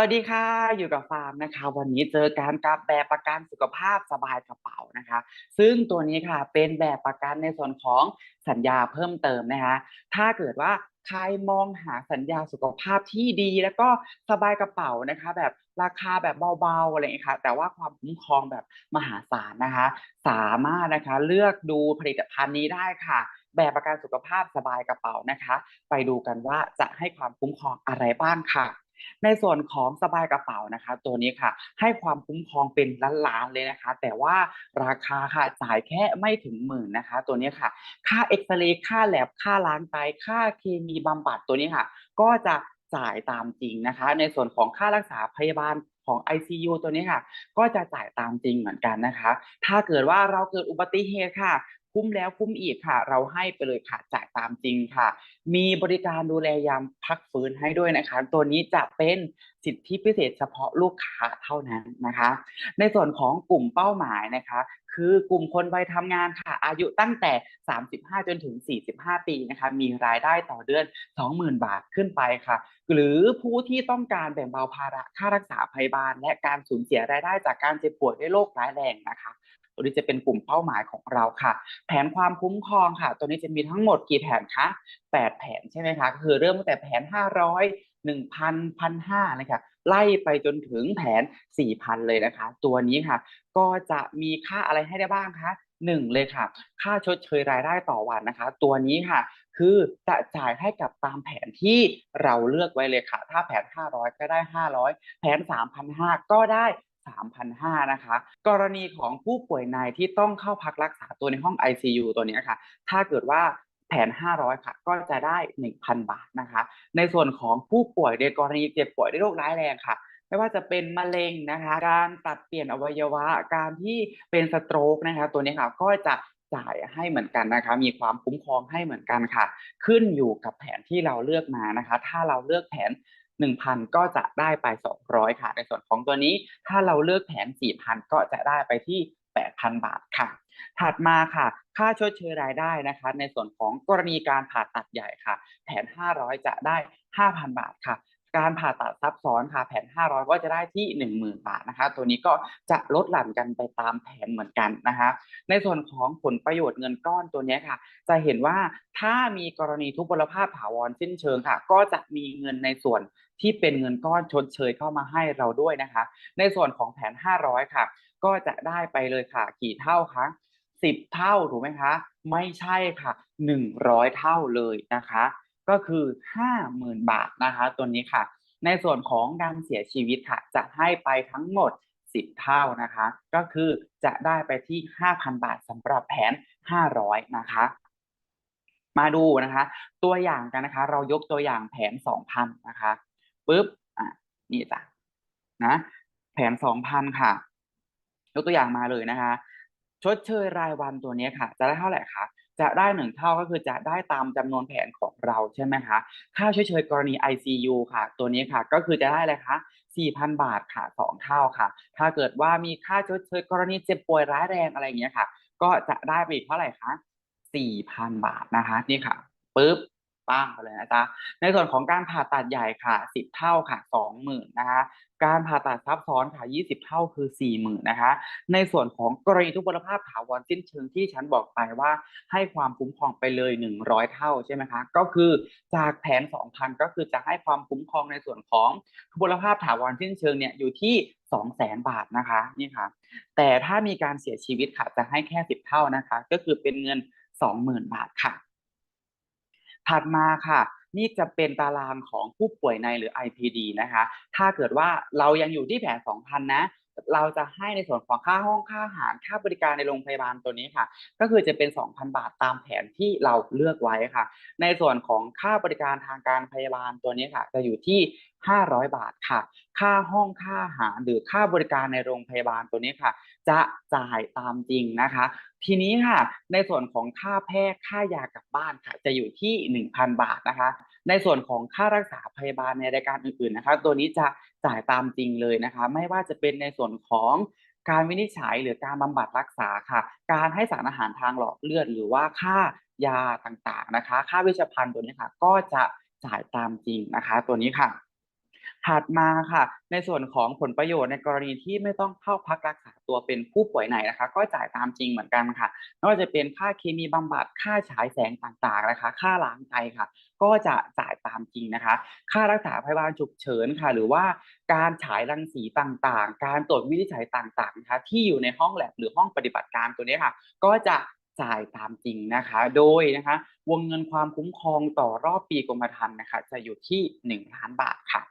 วัสดีค่ะ อยู่กับฟาร์มนะคะ วันนี้เจอการกับแบบประกันสุขภาพสบายกระเป๋านะคะ ซึ่งตัวนี้ค่ะเป็นแบบประกันในส่วนของสัญญาเพิ่มเติมนะคะ ถ้าเกิดว่าใครมองหาสัญญาสุขภาพที่ดีแล้วก็สบายกระเป๋านะคะ แบบราคาแบบเบาๆอะไรอย่างเงี้ยค่ะ แต่ว่าความคุ้มครองแบบมหาศาลนะคะ สามารถนะคะเลือกดูผลิตภัณฑ์นี้ได้ค่ะแบบประกันสุขภาพสบายกระเป๋านะคะ ไปดูกันว่าจะให้ความคุ้มครองอะไรบ้างค่ะ ในส่วนของสบายกระเป๋านะคะ ตัวนี้ค่ะ ให้ความคุ้มครองเป็นล้านๆเลยนะคะ แต่ว่าราคาค่ะจ่ายแค่ไม่ถึงหมื่นนะคะ ตัวนี้ค่ะ ค่าเอ็กซเรย์ค่าแลบค่าล้างไตค่าเคมีบำบัดตัวนี้ค่ะ ก็จะจ่ายตามจริงนะคะ ในส่วนของค่ารักษาพยาบาลของ ICU ตัวนี้ค่ะ ก็จะจ่ายตามจริงเหมือนกันนะคะ ถ้าเกิดว่าเราเกิดอุบัติเหตุค่ะ คุ้มแล้วคุ้มอีกค่ะ เราให้ไปเลยค่ะจ่ายตามจริงค่ะ มีบริการดูแลยามพักฟื้นให้ด้วยนะคะ ตัวนี้จะเป็นสิทธิพิเศษเฉพาะลูกค้าเท่านั้นนะคะ ในส่วนของกลุ่มเป้าหมายนะคะ คือกลุ่มคนวัยทำงานค่ะ อายุตั้งแต่ 35 จนถึง 45 ปีนะคะ มีรายได้ต่อเดือน 20,000 บาทขึ้นไปค่ะ หรือผู้ที่ต้องการแบ่งเบาภาระค่ารักษาพยาบาล และการสูญเสียรายได้จากการเจ็บป่วยด้วยโรคร้ายแรงนะคะ ตัวนี้จะเป็นกลุ่มเป้าหมายของเราค่ะ แผนความคุ้มครองค่ะ ตัวนี้จะมีทั้งหมดกี่แผนคะ8 แผนใช่ไหมคะคือเริ่มตั้งแต่แผน 500 1,000 1,500เลยค่ะไล่ไปจนถึงแผน 4,000 เลยนะคะ ตัวนี้ค่ะ ก็จะมีค่าอะไรให้ได้บ้างคะหนึ่งเลยค่ะ ค่าชดเชยรายได้ต่อวันนะคะ ตัวนี้ค่ะ คือจะจ่ายให้กับตามแผนที่เราเลือกไว้เลยค่ะ ถ้าแผน 500 ก็ได้ 500 แผน 3,500 ก็ได้ 3,500นะคะ กรณีของผู้ป่วยในที่ต้องเข้าพักรักษาตัวในห้อง ICU ตัวนี้ค่ะ ถ้าเกิดว่าแผน 500 ค่ะ ก็จะได้ 1,000 บาทนะคะ ในส่วนของผู้ป่วยในกรณีเจ็บป่วยด้วยโรคร้ายแรงค่ะ ไม่ว่าจะเป็นมะเร็งนะคะ การตัดเปลี่ยนอวัยวะ การที่เป็นสโตรกนะคะ ตัวนี้ค่ะ ก็จะจ่ายให้เหมือนกันนะคะ มีความคุ้มครองให้เหมือนกันค่ะ ขึ้นอยู่กับแผนที่เราเลือกมานะคะ ถ้าเราเลือกแผน 1,000 ก็จะได้ไป 200 ค่ะ ในส่วนของตัวนี้ถ้าเราเลือกแผน 4,000 ก็จะได้ไปที่ 8,000 บาทค่ะ ถัดมาค่ะ ค่าชดเชยรายได้นะคะ ในส่วนของกรณีการผ่าตัดใหญ่ค่ะ แผน 500 จะได้ 5,000 บาทค่ะ การผ่าตัดซับซ้อนค่ะแผน 500 ก็จะได้ที่ 10,000 บาทนะคะ ตัวนี้ก็จะลดหลั่นกันไปตามแผนเหมือนกันนะคะ ในส่วนของผลประโยชน์เงินก้อนตัวนี้ค่ะ จะเห็นว่าถ้ามีกรณีทุพพลภาพถาวรสิ้นเชิงค่ะ ก็จะมีเงินในส่วนที่เป็นเงินก้อนชดเชยเข้ามาให้เราด้วยนะคะ ในส่วนของแผน 500 ค่ะ ก็จะได้ไปเลยค่ะ กี่เท่าคะ10 เท่าถูกไหมคะ ไม่ใช่ค่ะ 100 เท่าเลยนะคะ ก็คือ 50,000 บาทนะคะ ตัวนี้ค่ะ ในส่วนของการเสียชีวิตค่ะจะให้ไปทั้งหมด 10 เท่านะคะ ก็คือจะได้ไปที่ 5,000 บาทสำหรับแผน 500 นะคะมาดูนะคะ ตัวอย่างกันนะคะ เรายกตัวอย่างแผน 2,000 นะคะปุ๊บอะนี่จ้ะนะแผน 2,000 ค่ะ ยกตัวอย่างมาเลยนะคะ ชดเชยรายวันตัวนี้ค่ะ จะได้เท่าไหร่คะจะได้1เท่าก็คือจะได้ตามจำนวนแผนของ เราใช่ไหมคะ ค่าชดเชยกรณี ICU ค่ะ ตัวนี้ค่ะก็คือจะได้เลยคะ4,000 บาทค่ะ 2 เท่าค่ะ ถ้าเกิดว่ามีค่าชดเชยกรณีเจ็บป่วยร้ายแรงอะไรอย่างเงี้ยค่ะ ก็จะได้ไปอีกเท่าไหร่คะ4,000 บาทนะคะ นี่ค่ะปึ๊บ ป้างไปเลยนะจ๊ะในส่วนของการผ่าตัดใหญ่ค่ะ 10 เท่าค่ะ20,000นะคะการผ่าตัดซับซ้อนค่ะ 20 เท่าคือ 40,000นะคะ ในส่วนของกรณีทุพพลภาพถาวรสิ้นเชิงที่ฉันบอกไปว่าให้ความคุ้มครองไปเลย 100 เท่าใช่ไหมคะ ก็คือจากแผน 2,000 ก็คือจะให้ความคุ้มครองในส่วนของทุพพลภาพถาวรสิ้นเชิงเนี่ยอยู่ที่ 200,000 บาทนะคะนี่ค่ะ แต่ถ้ามีการเสียชีวิตค่ะจะให้แค่ 10 เท่านะคะ ก็คือเป็นเงิน 20,000 บาทค่ะ ถัดมาค่ะ นี่จะเป็นตารางของผู้ป่วยในหรือ IPD นะคะ ถ้าเกิดว่าเรายังอยู่ที่แผน 2,000 นะ เราจะให้ในส่วนของค่าห้องค่าอาหารค่าบริการในโรงพยาบาลตัวนี้ค่ะ ก็คือจะเป็น 2,000 บาทตามแผนที่เราเลือกไว้ค่ะ ในส่วนของค่าบริการทางการพยาบาลตัวนี้ค่ะ จะอยู่ที่500 บาทค่ะ ค่าห้องค่าอาหารหรือค่าบริการในโรงพยาบาลตัวนี้ค่ะ จะจ่ายตามจริงนะคะ ทีนี้ค่ะ ในส่วนของค่าแพทย์ค่ายากลับบ้านค่ะ จะอยู่ที่ 1,000 บาทนะคะ ในส่วนของค่ารักษาพยาบาลในรายการอื่นๆนะคะ ตัวนี้จะจ่ายตามจริงเลยนะคะ ไม่ว่าจะเป็นในส่วนของการวินิจฉัยหรือการบำบัดรักษาค่ะ การให้สารอาหารทางหลอดเลือด หรือว่าค่ายาต่างๆนะคะ ค่าเวชภัณฑ์ตัวนี้ค่ะ ก็จะจ่ายตามจริงนะคะ ตัวนี้ค่ะ ถัดมาค่ะ ในส่วนของผลประโยชน์ในกรณีที่ไม่ต้องเข้าพักรักษาตัวเป็นผู้ป่วยไหนนะคะ ก็จ่ายตามจริงเหมือนกันค่ะไม่ว่าจะเป็นค่าเคมีบำบัดค่าฉายแสงต่างๆนะคะ ค่าล้างไตค่ะ ก็จะจ่ายตามจริงนะคะ ค่ารักษาพยาบาลฉุกเฉินค่ะ หรือว่าการฉายรังสีต่างๆ การตรวจวินิจฉัยต่างๆนะคะที่อยู่ในห้องแลบหรือห้องปฏิบัติการตัวนี้ค่ะ ก็จะจ่ายตามจริงนะคะ โดยนะคะ วงเงินความคุ้มครองต่อรอบปีกรมธรรม์นะคะ จะอยู่ที่ 1 ล้านบาทค่ะ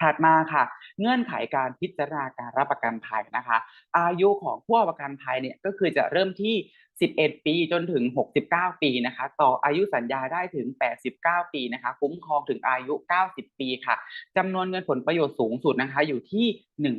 ถัดมาค่ะ เงื่อนไขการพิจารณาการรับประกันภัยนะคะ อายุของผู้ประกันภัยเนี่ยก็คือจะเริ่มที่ 11 ปีจนถึง 69 ปีนะคะ ต่ออายุสัญญาได้ถึง 89 ปีนะคะ คุ้มครองถึงอายุ 90 ปีค่ะจำนวนเงินผลประโยชน์สูงสุดนะคะ อยู่ที่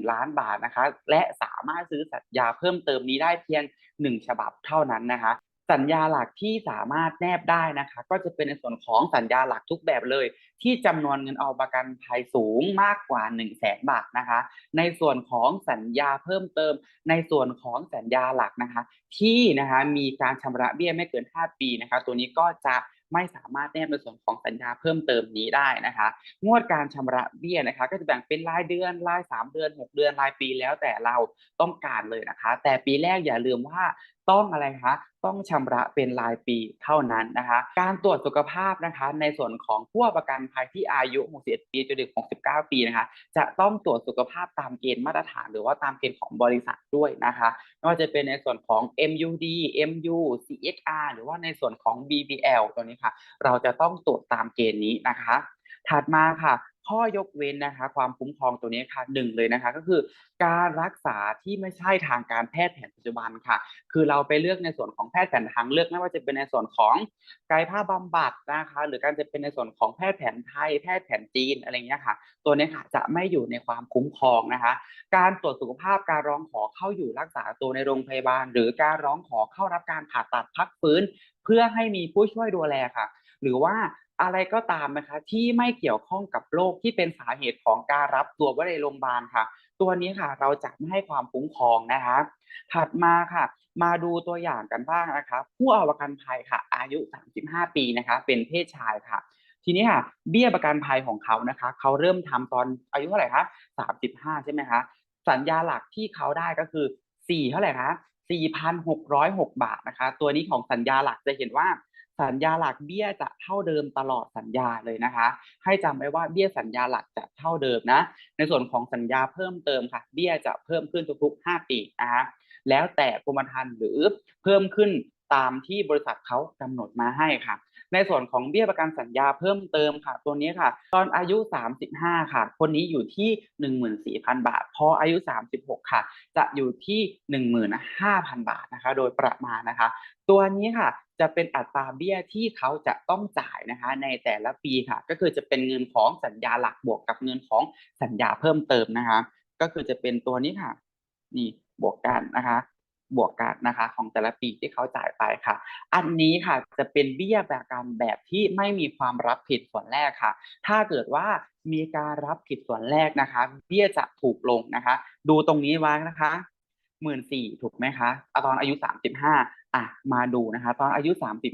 1 ล้านบาทนะคะ และสามารถซื้อสัญญาเพิ่มเติมนี้ได้เพียง 1 ฉบับเท่านั้นนะคะ สัญญาหลักที่สามารถแนบได้นะคะ ก็จะเป็นในส่วนของสัญญาหลักทุกแบบเลย ที่จำนวนเงินเอาประกันภัยสูงมากกว่า1 0 0 0 0แสนบาทนะคะ ในส่วนของสัญญาเพิ่มเติม ในส่วนของสัญญาหลักนะคะ ที่นะคะมีการชำระเบี้ยไม่เกิน 5 ปีนะคะ ตัวนี้ก็จะไม่สามารถแนบในส่วนของสัญญาเพิ่มเติมนี้ได้นะคะ งวดการชำระเบี้ยนะคะ ก็จะแบ่งเป็นรายเดือนราย 3 เดือน 6 เดือนรายปีแล้วแต่เราต้องการเลยนะคะ แต่ปีแรกอย่าลืมว่า ต้องอะไรคะต้องชำระเป็นรายปีเท่านั้นนะคะ การตรวจสุขภาพนะคะ ในส่วนของผู้ประกันภัยที่อายุ 61 ปีจนถึง 69 ปีนะคะ จะต้องตรวจสุขภาพตามเกณฑ์มาตรฐาน หรือว่าตามเกณฑ์ของบริษัทด้วยนะคะไม่ว่าจะเป็นในส่วนของ MUD MU CXR หรือว่าในส่วนของ BBL ตัวนี้ค่ะ เราจะต้องตรวจตามเกณฑ์นี้นะคะ ถัดมาค่ะ ข้อยกเว้นนะคะ ความคุ้มครองตัวนี้ค่ะหนึ่งเลยนะคะ ก็คือการรักษาที่ไม่ใช่ทางการแพทย์แผนปัจจุบันค่ะ คือเราไปเลือกในส่วนของแพทย์แผนทางเลือกไม่ว่าจะเป็นในส่วนของกายภาพบำบัดนะคะ หรือการจะเป็นในส่วนของแพทย์แผนไทย แพทย์แผนจีนอะไรเงี้ยค่ะ ตัวนี้ค่ะจะไม่อยู่ในความคุ้มครองนะคะ การตรวจสุขภาพการร้องขอเข้าอยู่รักษาตัวในโรงพยาบาล หรือการร้องขอเข้ารับการผ่าตัดพักฟื้น เพื่อให้มีผู้ช่วยดูแลค่ะ หรือว่า อะไรก็ตามนะคะ ที่ไม่เกี่ยวข้องกับโรคที่เป็นสาเหตุของการรับตัวไว้ในโรงพยาบาลค่ะ ตัวนี้ค่ะเราจะไม่ให้ความคุ้มครองนะคะ ถัดมาค่ะ มาดูตัวอย่างกันบ้างนะคะ ผู้เอาประกันภัยค่ะ อายุ 35 ปีนะคะ เป็นเพศชายค่ะ ทีนี้ค่ะ เบี้ยประกันภัยของเขานะคะ เขาเริ่มทำตอนอายุเท่าไหร่คะ35 ใช่ไหมคะสัญญาหลักที่เขาได้ก็คือ 4 เท่าไหร่คะ4,606 บาทนะคะ ตัวนี้ของสัญญาหลักจะเห็นว่า สัญญาหลักเบี้ยจะเท่าเดิมตลอดสัญญาเลยนะคะ ให้จำไว้ว่าเบี้ยสัญญาหลักจะเท่าเดิมนะ ในส่วนของสัญญาเพิ่มเติมค่ะ เบี้ยจะเพิ่มขึ้นทุกๆ 5 ปีนะคะแล้วแต่กรมธรรม์หรือเพิ่มขึ้นตามที่บริษัทเขากำหนดมาให้ค่ะ ในส่วนของเบี้ยประกันสัญญาเพิ่มเติมค่ะ ตัวนี้ค่ะ ตอนอายุ 35 ค่ะ คนนี้อยู่ที่ 14,000 บาท พออายุ 36 ค่ะ จะอยู่ที่ 15,000 บาทนะคะ โดยประมาณนะคะ ตัวนี้ค่ะจะเป็นอัตราเบี้ยที่เขาจะต้องจ่ายนะคะ ในแต่ละปีค่ะ ก็คือจะเป็นเงินของสัญญาหลักบวกกับเงินของสัญญาเพิ่มเติมนะคะ ก็คือจะเป็นตัวนี้ค่ะ นี่บวกกันนะคะ บวกกันนะคะ ของแต่ละปีที่เขาจ่ายไปค่ะ อันนี้ค่ะจะเป็นเบี้ยประกันแบบที่ไม่มีความรับผิดส่วนแรกค่ะ ถ้าเกิดว่ามีการรับผิดส่วนแรกนะคะ เบี้ยจะถูกลงนะคะ ดูตรงนี้ไว้นะคะหมื่นสี่ถูกไหมคะตอนอายุ35อะมาดูนะคะ ตอนอายุ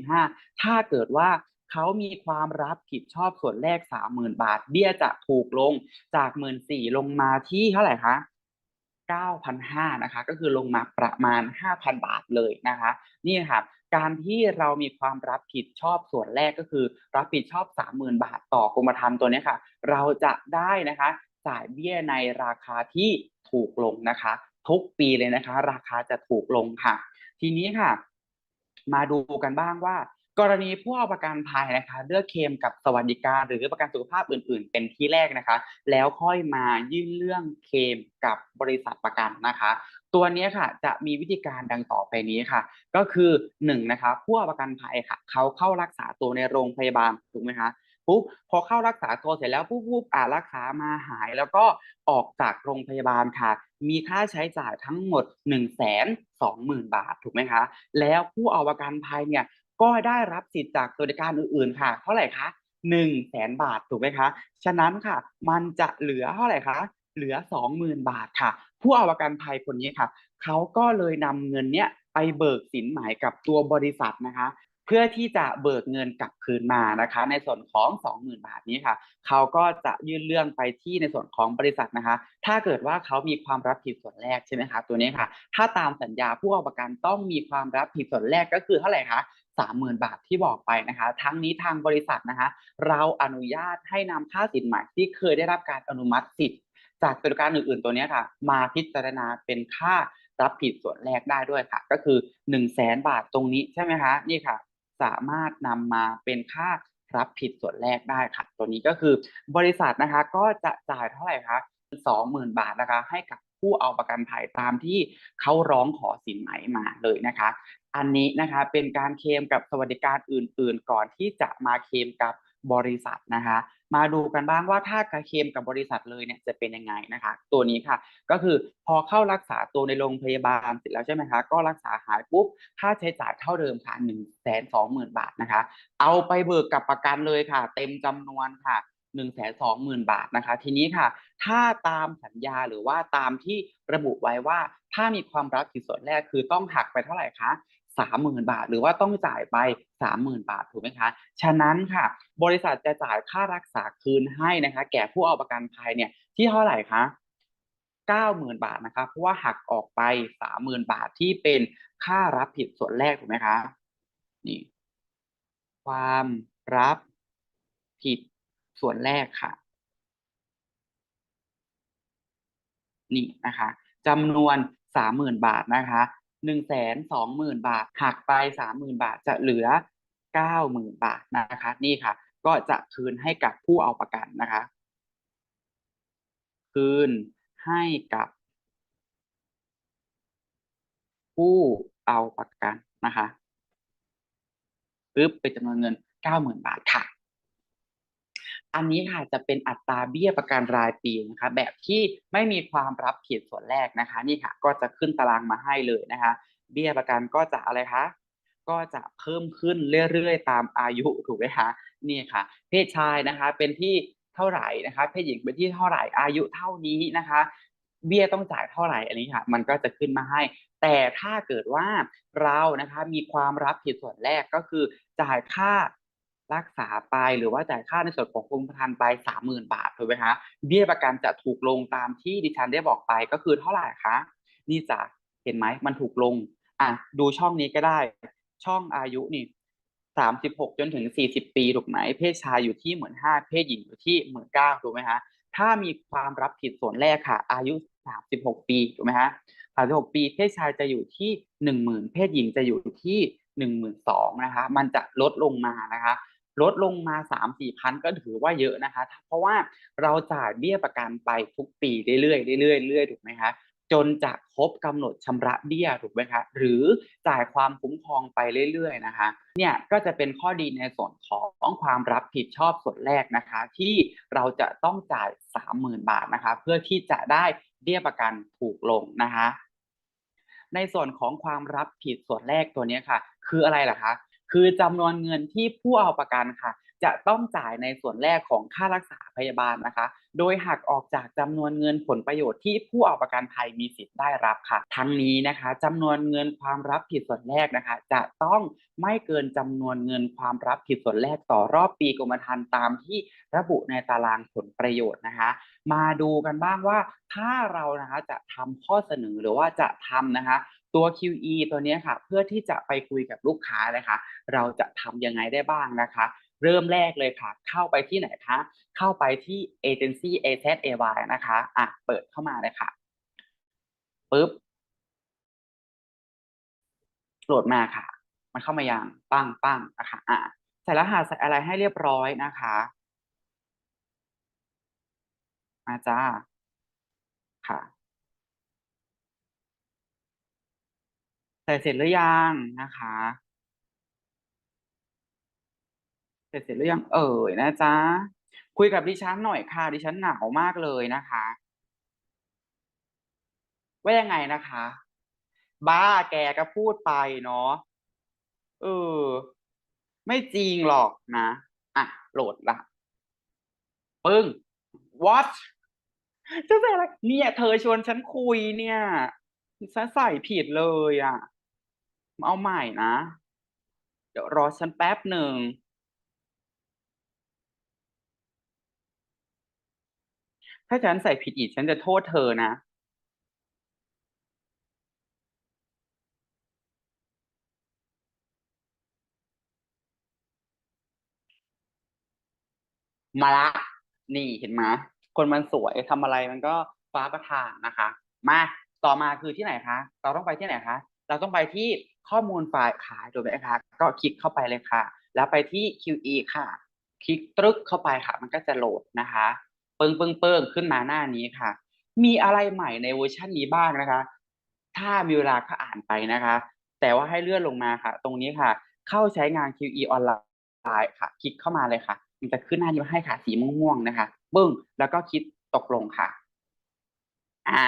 35ถ้าเกิดว่าเขามีความรับผิดชอบส่วนแรก30,000บาท เบี้ยจะถูกลงจาก14,000ลงมาที่เท่าไหร่คะ 9,500นะคะ ก็คือลงมาประมาณ 5,000 บาทเลยนะคะ นี่ค่ะการที่เรามีความรับผิดชอบส่วนแรกก็คือ รับผิดชอบ 30,000 บาทต่อกรมธรรม์ตัวนี้ค่ะ เราจะได้นะคะจ่ายเบี้ยในราคาที่ถูกลงนะคะ ทุกปีเลยนะคะ ราคาจะถูกลงค่ะ ทีนี้ค่ะ มาดูกันบ้างว่า กรณีผู้เอาประกันภัยนะคะเลือกเคมกับสวัสดิการหรือประกันสุขภาพอื่น ๆ เป็นที่แรกนะคะ แล้วค่อยมายื่นเรื่องเคมกับบริษัทประกันนะคะ ตัวนี้ค่ะจะมีวิธีการดังต่อไปนี้ค่ะ ก็คือ1นะคะผู้เอาประกันภัยค่ะเขาเข้ารักษาตัวในโรงพยาบาลถูกไหมคะปุ๊บพอเข้ารักษาตัวเสร็จแล้วปุ๊บปุ๊บอ่ารักษามาหาย แล้วก็ออกจากโรงพยาบาลค่ะ มีค่าใช้จ่ายทั้งหมด1 2 0 0 0 0บาทถูกไหมคะ แล้วผู้เอาประกันภัยเนี่ย ก็ได้รับสิทธิ์จากสวัสดิการอื่นๆค่ะ เท่าไหร่คะ1 0 0 0 0แสนบาทถูกไหมคะ ฉะนั้นค่ะ มันจะเหลือเท่าไหร่คะเหลือ20,000บาทค่ะ ผู้เอาประกันภัยคนนี้ค่ะเขาก็เลยนำเงินเนี้ยไปเบิกสินหมายกับตัวบริษัทนะคะ เพื่อที่จะเบิกเงินกลับคืนมานะคะ ในส่วนของ 20,000 บาทนี้ค่ะเขาก็จะยื่นเรื่องไปที่ในส่วนของบริษัทนะคะ ถ้าเกิดว่าเขามีความรับผิดส่วนแรกใช่ไหมคะตัวนี้ค่ะ ถ้าตามสัญญาผู้เอาประกันต้องมีความรับผิดส่วนแรกก็คือเท่าไหร่คะ 30,000 บาทที่บอกไปนะคะ ทั้งนี้ทางบริษัทนะคะเราอนุญาตให้นำค่าสินไหมที่เคยได้รับการอนุมัติสิทธิ์จากกิจการอื่นๆตัวนี้ค่ะ มาพิจารณาเป็นค่ารับผิดส่วนแรกได้ด้วยค่ะ ก็คือ 1 0 0 0 0แสนบาทตรงนี้ใช่ไหมคะนี่ค่ะ สามารถนำมาเป็นค่ารับผิดส่วนแรกได้ค่ะ ตัวนี้ก็คือบริษัทนะคะก็จะจ่ายเท่าไหร่คะ20,000บาทนะคะ ให้กับผู้เอาประกันภัยตามที่เขาร้องขอสินไหมมาเลยนะคะ อันนี้นะคะเป็นการเคลมกับสวัสดิการอื่น ๆ ก่อนที่จะมาเคลมกับบริษัทนะคะ มาดูกันบ้างว่าถ้าการเคลมกับบริษัทเลยเนี่ยจะเป็นยังไงนะคะ ตัวนี้ค่ะ ก็คือพอเข้ารักษาตัวในโรงพยาบาลเสร็จแล้วใช่ไหมคะ ก็รักษาหายปุ๊บ ค่าใช้จ่ายเท่าเดิมค่ะ1นึ่งแสนสองหมื่นบาทนะคะ เอาไปเบิกกับประกันเลยค่ะ เต็มจำนวนค่ะ1นึ่งแสนสองหมื่นบาทนะคะ ทีนี้ค่ะ ถ้าตามสัญญาหรือว่าตามที่ระบุไว้ว่า ถ้ามีความรับผิดส่วนแรกคือต้องหักไปเท่าไหร่คะ สามหมื่นบาท หรือว่าต้องจ่ายไปสามหมื่นบาทถูกไหมคะ ฉะนั้นค่ะ บริษัทจะจ่ายค่ารักษาคืนให้นะคะ แก่ผู้เอาประกันภัยเนี่ยที่เท่าไหร่คะเก้าหมื่นบาทนะคะเพราะว่าหักออกไปสามหมื่นบาทที่เป็นค่ารับผิดส่วนแรกถูกไหมคะนี่ ความรับผิดส่วนแรกค่ะ นี่นะคะจำนวนสามหมื่นบาทนะคะ หนึ่งแสนสองหมื่นบาทหักไปสามหมื่นบาทจะเหลือเก้าหมื่นบาทนะคะ นี่ค่ะ ก็จะคืนให้กับผู้เอาประกันนะคะ คืนให้กับ ผู้เอาประกันนะคะปึ๊บเป็นจำนวนเงินเก้าหมื่นบาทค่ะ อันนี้ค่ะจะเป็นอัตราเบี้ยประกันรายปีนะคะแบบที่ไม่มีความรับผิดส่วนแรกนะคะนี่ค่ะก็จะขึ้นตารางมาให้เลยนะคะ เบี้ยประกันก็จะอะไรคะก็จะเพิ่มขึ้นเรื่อยๆ ตามอายุถูกไหมคะนี่ค่ะ เพศชายนะคะเป็นที่เท่าไหร่นะคะเพศหญิงเป็นที่เท่าไหร่อายุเท่านี้นะคะ เบี้ยต้องจ่ายเท่าไหร่อันนี้ค่ะ มันก็จะขึ้นมาให้ แต่ถ้าเกิดว่าเรานะคะมีความรับผิดส่วนแรกก็คือจ่ายค่า รักษาไปหรือว่าจ่ายค่าในส่วนของกรมธรรม์ไปสามหมื่นบาทถูกไหมคะเบี้ยประกันจะถูกลงตามที่ดิฉันได้บอกไปก็คือเท่าไหร่คะนี่จะเห็นไหมมันถูกลงอะดูช่องนี้ก็ได้ ช่องอายุนี่สามสิบหกจนถึงสี่สิบปีถูกไหมเพศชายอยู่ที่หมื่นห้าเพศหญิงอยู่ที่หมื่นเก้าถูกไหมฮะถ้ามีความรับผิดส่วนแรกค่ะ อายุสามสิบหกปีถูกไหมฮะสามสิบหกปีเพศชายจะอยู่ที่หนึ่งหมื่นเพศหญิงจะอยู่ที่หนึ่งหมื่นสองนะคะ มันจะลดลงมานะคะ ลดลงมาสามสี่พันก็ถือว่าเยอะนะคะ เพราะว่าเราจ่ายเบี้ยประกันไปทุกปีเรื่อยๆเรื่อยๆเรื่อยๆถูกไหมคะจนจะครบกำหนดชำระเบี้ยถูกไหมคะหรือจ่ายความคุ้มครองไปเรื่อยๆนะคะเนี่ยก็จะเป็นข้อดีในส่วนของความรับผิดชอบส่วนแรกนะคะ ที่เราจะต้องจ่ายสามหมื่นบาทนะคะ เพื่อที่จะได้เบี้ยประกันถูกลงนะคะ ในส่วนของความรับผิดส่วนแรกตัวนี้ค่ะ คืออะไรล่ะคะ คือจำนวนเงินที่ผู้เอาประกันค่ะ จะต้องจ่ายในส่วนแรกของค่ารักษาพยาบาลนะคะ โดยหักออกจากจำนวนเงินผลประโยชน์ที่ผู้เอาประกันภัยมีสิทธิ์ได้รับค่ะ ทั้งนี้นะคะจำนวนเงินความรับผิดส่วนแรกนะคะ จะต้องไม่เกินจำนวนเงินความรับผิดส่วนแรกต่อรอบปีกรมธรรม์ตามที่ระบุในตารางผลประโยชน์นะคะ มาดูกันบ้างว่าถ้าเรานะคะจะทำข้อเสนอหรือว่าจะทำนะคะ ตัว QE ตัวนี้ค่ะ เพื่อที่จะไปคุยกับลูกค้านะคะ เราจะทำยังไงได้บ้างนะคะ เริ่มแรกเลยค่ะ เข้าไปที่ไหนคะ เข้าไปที่ agency AZAY นะคะอะเปิดเข้ามาเลยค่ะปึ๊บโหลดมาค่ะ มันเข้ามาอย่างปั้งปั้งนะคะอะใส่รหัสใส่อะไรให้เรียบร้อยนะคะมาจ้าค่ะ ใส่เสร็จหรือยังนะคะ เสร็จเสร็จหรือยังเอ่ยนะจ๊ะ คุยกับดิฉันหน่อยค่ะ ดิฉันหงาวมากเลยนะคะ ว่ายังไงนะคะ บ้าแกก็พูดไปเนาะเออ ไม่จริงหรอกนะ อะ โหลดละปึ้ง what จะใส่อะไรเนี่ย เธอชวนฉันคุยเนี่ยฉันใส่ผิดเลยอะ เอาใหม่นะ เดี๋ยวรอฉันแป๊บหนึ่งถ้าฉันใส่ผิดอีกฉันจะโทษเธอนะ มาละ นี่เห็นไหมคนมันสวยทำอะไรมันก็ฟ้าประทานนะคะ มาต่อมาคือที่ไหนคะ เราต้องไปที่ไหนคะ เราต้องไปที่ ข้อมูลฝ่ายขายถูกไหมคะก็คลิกเข้าไปเลยค่ะ แล้วไปที่ QE ค่ะ คลิกตรึกเข้าไปค่ะ มันก็จะโหลดนะคะเปิงเปิงเปิงขึ้นมาหน้านี้ค่ะ มีอะไรใหม่ในเวอร์ชันนี้บ้างนะคะ ถ้ามีเวลาก็อ่านไปนะคะ แต่ว่าให้เลื่อนลงมาค่ะ ตรงนี้ค่ะ เข้าใช้งาน QE ออนไลน์ค่ะ คลิกเข้ามาเลยค่ะ มันจะขึ้นหน้านี้มาให้ค่ะสีม่วงๆนะคะปึ้งแล้วก็คลิกตกลงค่ะ อ่า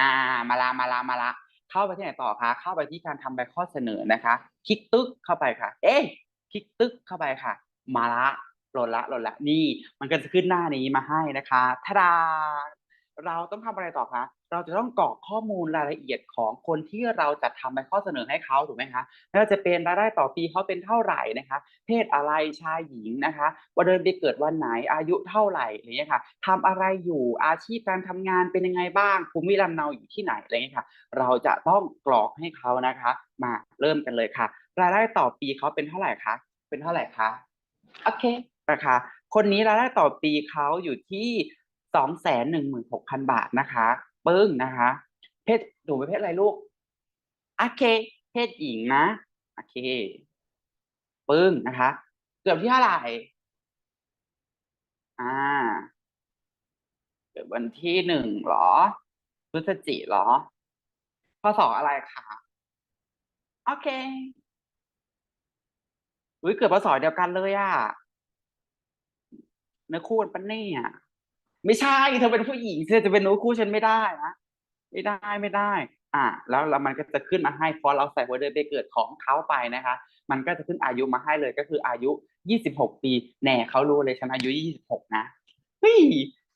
มาละมาละมาละ เข้าไปที่ไหนต่อคะเข้าไปที่การทำใบข้อเสนอนะคะ คลิกตึ๊กเข้าไปค่ะ เอ๊ะคลิกตึ๊กเข้าไปค่ะ มาละโหลดละโหลดละนี่ มันก็จะขึ้นหน้านี้มาให้นะคะทาดา เราต้องทำอะไรต่อคะ เราจะต้องกรอกข้อมูลรายละเอียดของคนที่เราจัดทำใบข้อเสนอให้เขาถูกไหมคะไม่ว่าจะเป็นรายได้ต่อปีเขาเป็นเท่าไหร่นะคะ เพศอะไรชายหญิงนะคะวันเดือนปีเกิดวันไหนอายุเท่าไหร่อะไรเงี้ยค่ะทำอะไรอยู่อาชีพการทำงานเป็นยังไงบ้างภูมิลำเนาอยู่ที่ไหนอะไรเงี้ยค่ะ เราจะต้องกรอกให้เขานะคะ มาเริ่มกันเลยค่ะ รายได้ต่อปีเขาเป็นเท่าไหร่คะเป็นเท่าไหร่คะโอเคนะคะคนนี้รายได้ต่อปีเขาอยู่ที่ สองแสนหนึ่งหมื่นหกพันบาทนะคะปึ้งนะคะ เพศหนูเป็นเพศอะไรลูกโอเค เพศหญิงนะโอเคปึ้งนะคะ เกือบที่เท่าไหร่อ่าเกิดวันที่หนึ่งเหรอพฤศจิเหรอพศอะไรคะโอเคอุ้ยเกิดพศเดียวกันเลยอะเนื้อคู่กันปะเนี่ย ไม่ใช่เธอเป็นผู้หญิงเธอจะเป็นน้อคู่ฉันไม่ได้นะไม่ได้ไม่ได้ อ่าแล้วแล้วมันก็จะขึ้นมาให้พอเราใส่วันเดือนปีเกิดของเขาไปนะคะ มันก็จะขึ้นอายุมาให้เลยก็คืออายุ26ปีแหน่เขารู้เลยฉันอายุ26นะเฮ้ย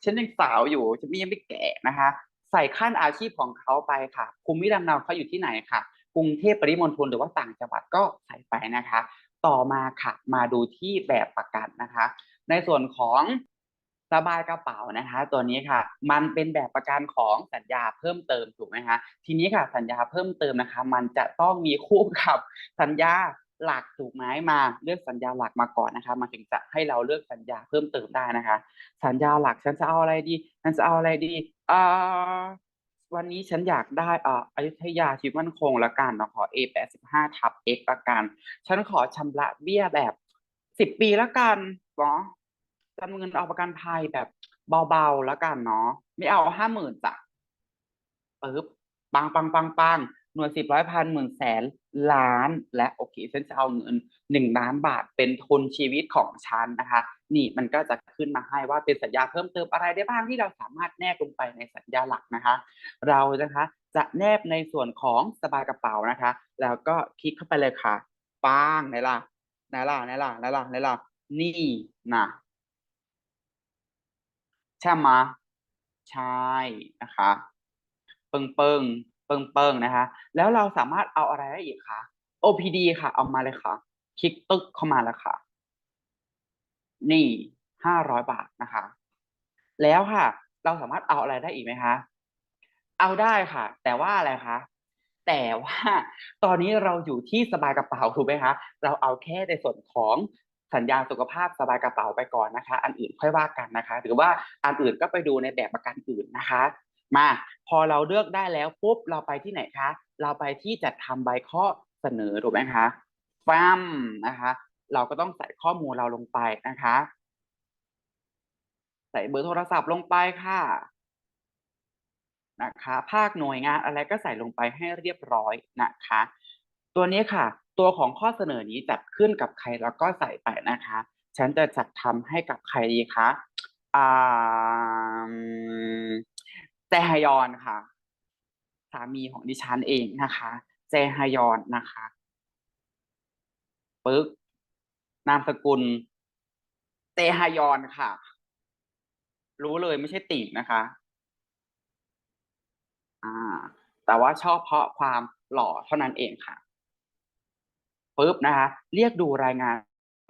ฉันยังสาวอยู่ฉันยังไม่แก่นะคะ ใส่ขั้นอาชีพของเขาไปค่ะภูมิลำเนาเขาอยู่ที่ไหนค่ะกรุงเทพปริมณฑลหรือว่าต่างจังหวัดก็ใส่ไปนะคะ ต่อมาค่ะมาดูที่แบบประกันนะคะ ในส่วนของ สบายกระเป๋านะคะ ตัวนี้ค่ะ มันเป็นแบบประกันของสัญญาเพิ่มเติมถูกไหมคะทีนี้ค่ะสัญญาเพิ่มเติมนะคะ มันจะต้องมีคู่กับสัญญาหลักถูกไหมมาเลือกสัญญาหลักมาก่อนนะคะมันถึงจะให้เราเลือกสัญญาเพิ่มเติมได้นะคะ สัญญาหลักฉันจะเอาอะไรดีฉันจะเอาอะไรดีอ่าวันนี้ฉันอยากได้อ่าอยุธยาชีวิตมั่นคงละกันเนาะขอ A แปดสิบห้าทับ X ละกัน ฉันขอชำระเบี้ยแบบสิบปีละกันเนาะ จำเงินเอาประกันภัยแบบเบาๆแล้วกันเนาะไม่เอาห้าหมื่นจ้ะปึ๊บปังปังปังปังหน่วยสิบร้อยพันหมื่นแสนล้าน และโอเคฉันจะเอาเงินหนึ่งล้านบาทเป็นทุนชีวิตของฉันนะคะ นี่มันก็จะขึ้นมาให้ว่าเป็นสัญญาเพิ่มเติมอะไรได้บ้างที่เราสามารถแนบลงไปในสัญญาหลักนะคะ เรานะคะจะแนบในส่วนของสบายกระเป๋านะคะ แล้วก็คลิกเข้าไปเลยค่ะป้างไหนล่ะไหนล่ะไหนล่ะไหนล่ะไหนล่ะนี่นะ ใช่ไหมใช่นะคะ เปิงเปิงเปิงเปิงนะคะ แล้วเราสามารถเอาอะไรได้อีกคะ OPD ค่ะ เอามาเลยค่ะ คลิกตึกเข้ามาแล้วค่ะ นี่ห้าร้อยบาทนะคะ แล้วค่ะ เราสามารถเอาอะไรได้อีกไหมคะ เอาได้ค่ะ แต่ว่าอะไรคะแต่ว่าตอนนี้เราอยู่ที่สบายกระเป๋าถูกไหมคะ เราเอาแค่ในส่วนของ สัญญาสุขภาพสบายกระเป๋าไปก่อนนะคะ อันอื่นค่อยว่ากันนะคะ หรือว่าอันอื่นก็ไปดูในแบบประกันอื่นนะคะ มาพอเราเลือกได้แล้วปุ๊บเราไปที่ไหนคะ เราไปที่จัดทำใบข้อเสนอถูกไหมคะฟัมนะคะ เราก็ต้องใส่ข้อมูลเราลงไปนะคะ ใส่เบอร์โทรศัพท์ลงไปค่ะนะคะภาคหน่วยงานอะไรก็ใส่ลงไปให้เรียบร้อยนะคะ ตัวนี้ค่ะ ตัวของข้อเสนอนี้จัดขึ้นกับใครแล้วก็ใส่ไปนะคะ ฉันจะจัดทำให้กับใครดีคะอ่าแจฮยอนค่ะ สามีของดิฉันเองนะคะแจฮยอนนะคะปึ๊กนามสกุลเตฮยอนค่ะ รู้เลยไม่ใช่ติ่งนะคะ อ่า แต่ว่าชอบเพราะความหล่อเท่านั้นเองค่ะ ปุ๊บนะคะ เรียกดูรายงาน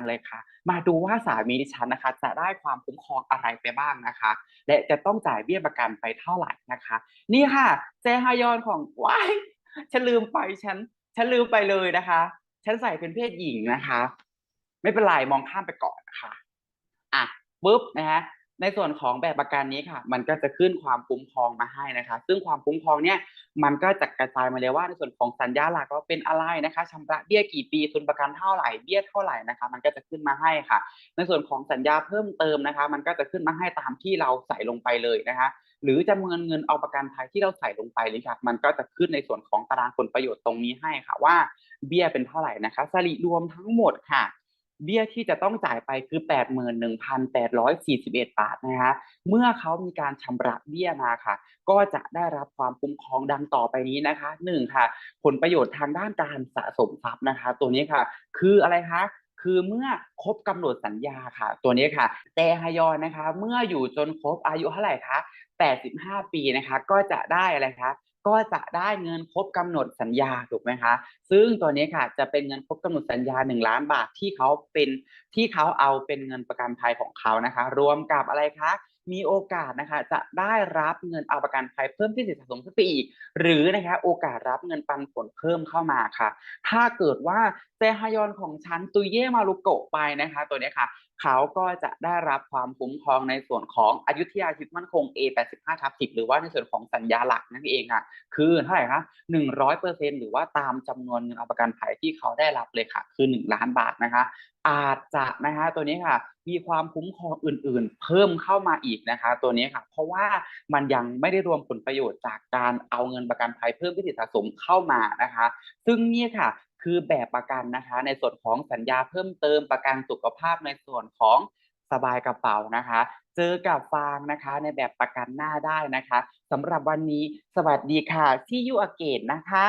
เลยค่ะ มาดูว่าสามีดิฉันนะคะ จะได้ความคุ้มครองอะไรไปบ้างนะคะ และจะต้องจ่ายเบี้ยประกันไปเท่าไหร่นะคะ นี่ค่ะเจฮายอนของว้ายฉันลืมไปฉันฉันลืมไปเลยนะคะ ฉันใส่เป็นเพศหญิงนะคะ ไม่เป็นไรมองข้ามไปก่อนนะคะอะปุ๊บนะฮะ ในส่วนของแบบประกันนี้ค่ะ มันก็จะขึ้นความคุ้มครองมาให้นะคะ ซึ่งความคุ้มครองเนี่ยมันก็จะกระจายมาเลยว่าในส่วนของสัญญาหลักว่าเป็นอะไรนะคะชำระเบี้ยกี่ปีทุนประกันเท่าไหร่เบี้ยเท่าไหร่นะคะ มันก็จะขึ้นมาให้ค่ะ ในส่วนของสัญญาเพิ่มเติมนะคะ มันก็จะขึ้นมาให้ตามที่เราใส่ลงไปเลยนะคะ หรือจำนวนเงินเอาประกันภัยที่เราใส่ลงไปเลยค่ะ มันก็จะขึ้นในส่วนของตารางผลประโยชน์ตรงนี้ให้ค่ะว่าเบี้ยเป็นเท่าไหร่นะคะสริรวมทั้งหมดค่ะ เบี้ยที่จะต้องจ่ายไปคือ 81,841 บาทนะคะ เมื่อเขามีการชำระเบี้ยมาค่ะ ก็จะได้รับความคุ้มครองดังต่อไปนี้นะคะหนึ่งค่ะ ผลประโยชน์ทางด้านการสะสมทรัพย์นะคะ ตัวนี้ค่ะ คืออะไรคะคือเมื่อครบกำหนดสัญญาค่ะ ตัวนี้ค่ะแต่ฮยอนนะคะ เมื่ออยู่จนครบอายุเท่าไหร่คะ85 ปีนะคะ ก็จะได้อะไรคะ ก็จะได้เงินครบกำหนดสัญญาถูกไหมคะ ซึ่งตัวนี้ค่ะจะเป็นเงินครบกำหนดสัญญา 1 ล้านบาทที่เขาเป็นที่เขาเอาเป็นเงินประกันภัยของเขานะคะ รวมกับอะไรคะ มีโอกาสนะคะจะได้รับเงินเอาประกันภัยเพิ่มที่สิทธิสะสมขึ้นไปอีก หรือนะคะโอกาสรับเงินปันผลเพิ่มเข้ามาค่ะ ถ้าเกิดว่าเซฮายอนของฉันตุยเย่มารุโกะไปนะคะ ตัวนี้ค่ะ เขาก็จะได้รับความคุ้มครองในส่วนของอายุธยาชีวิตมั่นคง A85 ทับ10 หรือว่าในส่วนของสัญญาหลักนั่นเองค่ะ คือเท่าไหร่คะ100%หรือว่าตามจำนวนเงินเอาประกันภัยที่เขาได้รับเลยค่ะ คือ 1 ล้านบาทนะคะอาจจะนะคะตัวนี้ค่ะ มีความคุ้มครองอื่นๆ เพิ่มเข้ามาอีกนะคะ ตัวนี้ค่ะ เพราะว่ามันยังไม่ได้รวมผลประโยชน์จากการเอาเงินประกันภัยเพิ่มพิสิทธิสะสมเข้ามานะคะ ซึ่งนี่ค่ะคือแบบประกันนะคะ ในส่วนของสัญญาเพิ่มเติมประกันสุขภาพในส่วนของสบายกระเป๋านะคะ เจอกับฟางนะคะ ในแบบประกันหน้าได้นะคะสำหรับวันนี้สวัสดีค่ะที่ยูอเกตนะคะ